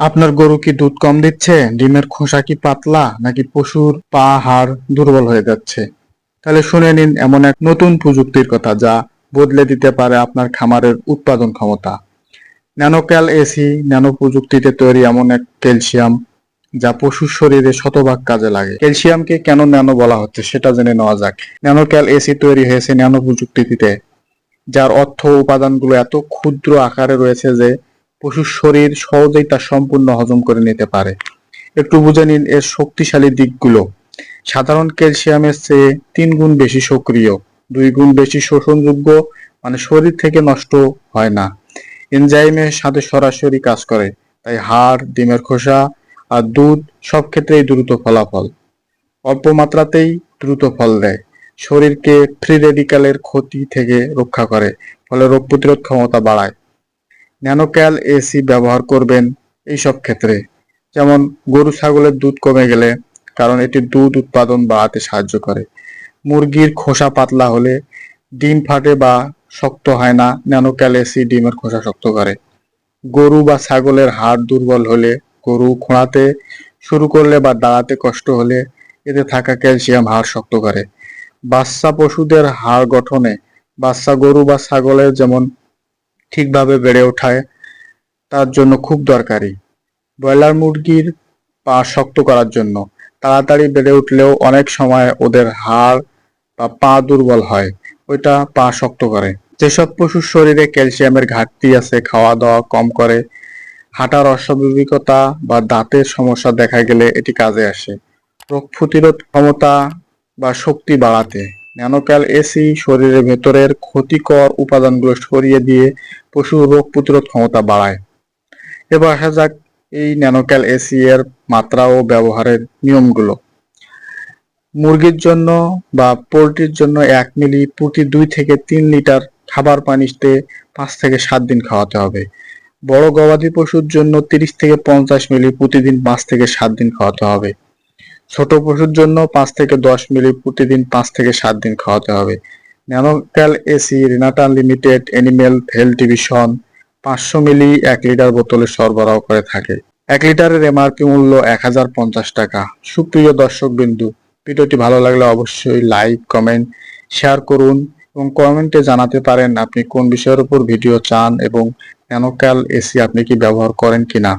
আপনার গরু কি দুধ কম দিচ্ছে? ডিমের খোসা কি পাতলা? নাকি পশুর পা, হাড় দুর্বল হয়ে যাচ্ছে? তাহলে শুনে নিন এমন এক নতুন প্রযুক্তির কথা যা বদলে দিতে পারে আপনার খামারের উৎপাদন ক্ষমতা। ন্যানোক্যাল এসি ন্যানো প্রযুক্তিতে তৈরি এমন এক ক্যালসিয়াম যা পশুর শরীরে শতভাগ কাজে লাগে। ক্যালসিয়ামকে কেন ন্যানো বলা হচ্ছে সেটা জেনে নেওয়া যাক। ন্যানোক্যাল এসি তৈরি হয়েছে ন্যানো প্রযুক্তিতে, যার অর্থ উপাদানগুলো এত ক্ষুদ্র আকারে রয়েছে যে পশুর শরীর সহজেই তা সম্পূর্ণ হজম করে নিতে পারে। একটু বুঝে নিন এর শক্তিশালী দিকগুলো। সাধারণ ক্যালসিয়ামের চেয়ে তিন গুণ বেশি সক্রিয়, দুই গুণ বেশি শোষণযোগ্য মানে শরীর থেকে নষ্ট হয় না। এনজাইমের সাথে সরাসরি কাজ করে, তাই হাড়, ডিমের খোসা আর দুধ সব ক্ষেত্রেই দ্রুত ফলাফল। অল্প মাত্রাতেই দ্রুত ফল দেয়। শরীরকে ফ্রি রেডিক্যালের ক্ষতি থেকে রক্ষা করে, ফলে রোগ প্রতিরোধ ক্ষমতা বাড়ায়। ন্যানোক্যাল এসি ব্যবহার করবেন এইসব ক্ষেত্রে। যেমন গরু, ছাগলের দুধ কমে গেলে কারণ এটি দুধ উৎপাদন বাড়াতে সাহায্য করে। মুরগির খোসা পাতলা হলে ডিম ফাটে বা শক্ত হয় না, ন্যানোক্যাল এসি ডিমের খোসা শক্ত করে। গরু বা ছাগলের হাড় দুর্বল হলে গরু খোঁড়াতে শুরু করলে বা দাঁড়াতে কষ্ট হলে এতে থাকা ক্যালসিয়াম হাড় শক্ত করে। বাচ্চা পশুদের হাড় গঠনে বাচ্চা গরু বা ছাগলের যেমন ঠিকভাবে বেড়ে ওঠায়, তার জন্য খুব দরকারি। ব্রয়লার মুরগির পা শক্ত করার জন্য। তাড়াতাড়ি বেড়ে উঠলেও অনেক সময় ওদের হাড় বা পা দুর্বল হয়, ওইটা পা শক্ত করে। যেসব পশুর শরীরে ক্যালসিয়ামের ঘাটতি আছে খাওয়া দাওয়া কম করে, হাঁটার অস্বাভাবিকতা বা দাঁতের সমস্যা দেখা গেলে এটি কাজে আসে। রোগ প্রতিরোধ ক্ষমতা বা শক্তি বাড়াতে। ন্যানোক্যাল এসি শরীরের ভেতরের ক্ষতিকর উপাদানগুলো সরিয়ে দিয়ে পশুর রোগ প্রতিরোধ ক্ষমতা বাড়ায়। এবার আসা যাক এই ন্যানোক্যাল এসি এর মাত্রা ও ব্যবহারের নিয়মগুলো। মুরগির জন্য বা পোলট্রির জন্য এক মিলি প্রতি দুই থেকে তিন লিটার খাবার পানিতে পাঁচ থেকে সাত দিন খাওয়াতে হবে। বড় গবাদি পশুর জন্য তিরিশ থেকে পঞ্চাশ মিলি প্রতিদিন পাঁচ থেকে সাত দিন খাওয়াতে হবে। ছোট পশুর জন্য পাঁচ থেকে দশ মিলি প্রতিদিন পাঁচ থেকে সাত দিন খাওয়াতে হবে। Nanocal AC Renata limited animal health division পাঁচশো মিলি এক লিটার বোতলে সরবরাহ করে থাকে। এক লিটারের এমআরপি মূল্য এক হাজার পঞ্চাশ টাকা। সুপ্রিয় দর্শক বিন্দু ভিডিওটি ভালো লাগলে অবশ্যই লাইক, কমেন্ট, শেয়ার করুন এবং কমেন্টে জানাতে পারেন আপনি কোন বিষয়ের উপর ভিডিও চান এবং ন্যানোক্যাল এসি আপনি কি ব্যবহার করেন কিনা।